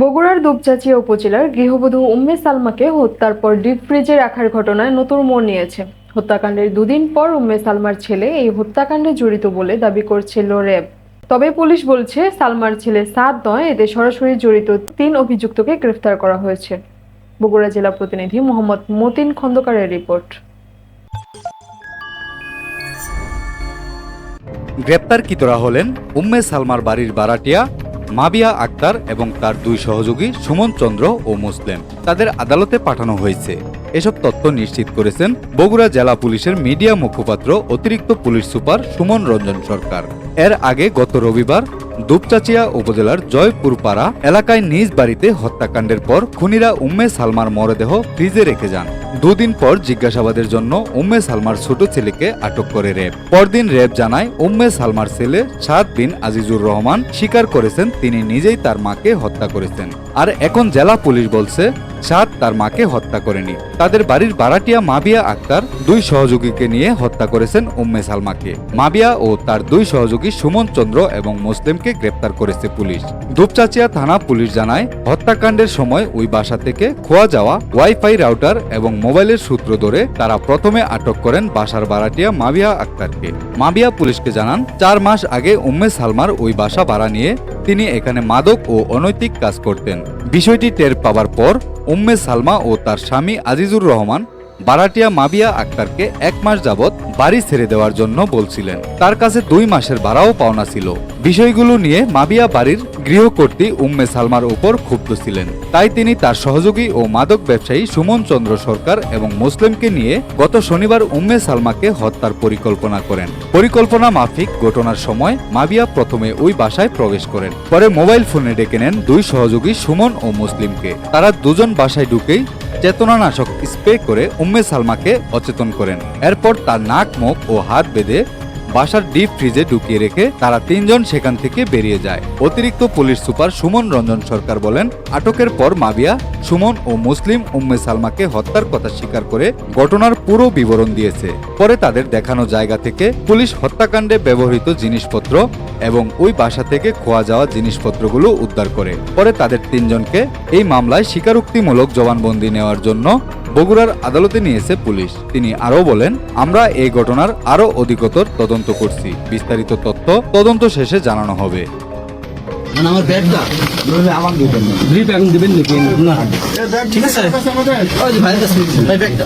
বগুড়ার দুপচাচিয়া উপজেলার গৃহবধূ উম্মে সালমাকে হত্যার পর ডিপ ফ্রিজে রাখার ঘটনায় নতুন মোড় নিয়েছে। হত্যাকাণ্ডের দুদিন পর উম্মে সালমার ছেলে এই হত্যাকাণ্ডে জড়িত বলে দাবি করছিল র্যাব। তবে পুলিশ বলছে, সালমার ছেলে সাদ নয়, এতে সরাসরি জড়িত তিন অভিযুক্তকে গ্রেফতার করা হয়েছে। বগুড়া জেলা প্রতিনিধি মোহাম্মদ মতিন খন্দকারের রিপোর্ট। গ্রেপ্তারকৃতরা হলেন উম্মে সালমার বাড়ির বারাটিয়া মাবিয়া আক্তার এবং তার দুই সহযোগী সুমন চন্দ্র ও মুসলিম তাদের আদালতে পাঠানো হয়েছে। এসব তথ্য নিশ্চিত করেছেন বগুড়া জেলা পুলিশের মিডিয়া মুখপাত্র অতিরিক্ত পুলিশ সুপার সুমন রঞ্জন সরকার। এর আগে গত রবিবার দুপচাচিয়া উপজেলার জয়পুরপাড়া এলাকায় নিজ বাড়িতে হত্যাকাণ্ডের পর খুনিরা উম্মে সালমার মরদেহ ফ্রিজে রেখে যান। দুদিন পর জিজ্ঞাসাবাদের জন্য উম্মে সালমার ছোট ছেলেকে আটক করে র্যাব পরদিন র্যাব জানায় উম্মে সালমার ছেলে সাত বিন আজিজুর রহমান স্বীকার করেছেন তিনি নিজেই তার মাকে হত্যা করেছেন। আর এখন জেলা পুলিশ বলছে সাদ তার মাকে হত্যা করেনি। তাদের বাড়ির বারাটিয়া মাবিয়া আক্তার দুই সহযোগীকে নিয়ে হত্যা করেছেন উম্মে সালমাকে। মাবিয়া ও তার দুই সহযোগী সুমন চন্দ্র এবং মুসলিমকে গ্রেপ্তার করেছে পুলিশ। দুপচাচিয়া থানা পুলিশ জানায়, হত্যাকাণ্ডের সময় ওই বাসা থেকে খোয়া যাওয়া ওয়াইফাই রাউটার এবং মোবাইলের সূত্র ধরে তারা প্রথমে আটক করেন বাসার বারাটিয়া মাবিয়া আক্তারকে। মাবিয়া পুলিশকে জানান, চার মাস আগে উম্মে সালমার ওই বাসা ভাড়া নিয়ে তিনি এখানে মাদক ও অনৈতিক কাজ করতেন। বিষয়টি টের পাওয়ার পর উম্মে সালমা ও তার স্বামী আজিজুর রহমান, বারাটিয়া মাবিয়া আক্তারকে এক মাস যাবৎ বাড়ি ছেড়ে দেওয়ার জন্য বলছিলেন। তার কাছে দুই মাসের ভাড়াও পাওনা ছিল। বিষয়গুলো নিয়ে মাবিয়া বাড়ির গৃহকর্ত্রী উম্মে সালমার উপর ক্ষুব্ধ ছিলেন। তাই তিনি তার সহযোগী ও মাদক ব্যবসায়ী সুমন চন্দ্র সরকার এবং মুসলিমকে নিয়ে গত শনিবার উম্মে সালমাকে হত্যার পরিকল্পনা করেন। পরিকল্পনা মাফিক ঘটনার সময় মাবিয়া প্রথমে ওই বাসায় প্রবেশ করেন। পরে মোবাইল ফোনে ডেকে নেন দুই সহযোগী সুমন ও মুসলিমকে। তারা দুজন বাসায় ঢুকেই চেতনানাশক স্প্রে করে উম্মে সালমাকে অচেতন করেন। এরপর তার নাক মুখ ও হাত বেঁধে বাসার ডিপ ফ্রিজে ঢুকিয়ে রেখে তারা তিনজন সেখান থেকে বেরিয়ে যায়। অতিরিক্ত পুলিশ সুপার সুমন রঞ্জন সরকার বলেন, আটকের পর মাবিয়া, সুমন ও মুসলিম উম্মে সালমাকে হত্যার কথা স্বীকার করে ঘটনার পুরো বিবরণ দিয়েছে। পরে তাদের দেখানো জায়গা থেকে পুলিশ হত্যাকাণ্ডে ব্যবহৃত জিনিসপত্র এবং ওই বাসা থেকে খোয়া যাওয়া জিনিসপত্রগুলো উদ্ধার করে। পরে তাদের তিনজনকে এই মামলায় স্বীকারোক্তিমূলক জবানবন্দি নেওয়ার জন্য বগুড়ার আদালতে নিয়েছে পুলিশ। তিনি আরও বলেন আমরা এই ঘটনার আরও অধিকতর তদন্ত করছি। বিস্তারিত তথ্য তদন্ত শেষে জানানো হবে। আমার ব্যাগটা আমার দিবেন গ্রিপ এখন দিবেন নাকি? না। ঠিক আছে। ওই যে কাছে ভাই ব্যাগটা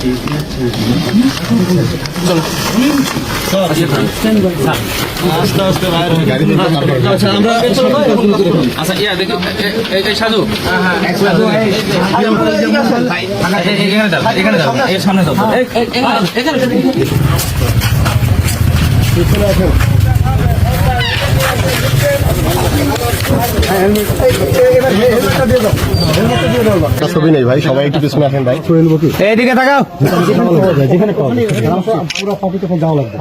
আচ্ছা আমরা আচ্ছা ইয়া দেখি এই এই এখানে দাও এখানে দাও এর সামনে দাও এই- এই- এখানে এখানে ছবি নেই ভাই সবাই একটু পিছনে আসেন ভাই। এইদিকে তাকাও। যেখানে পুরো তখন যাওয়া লাগবে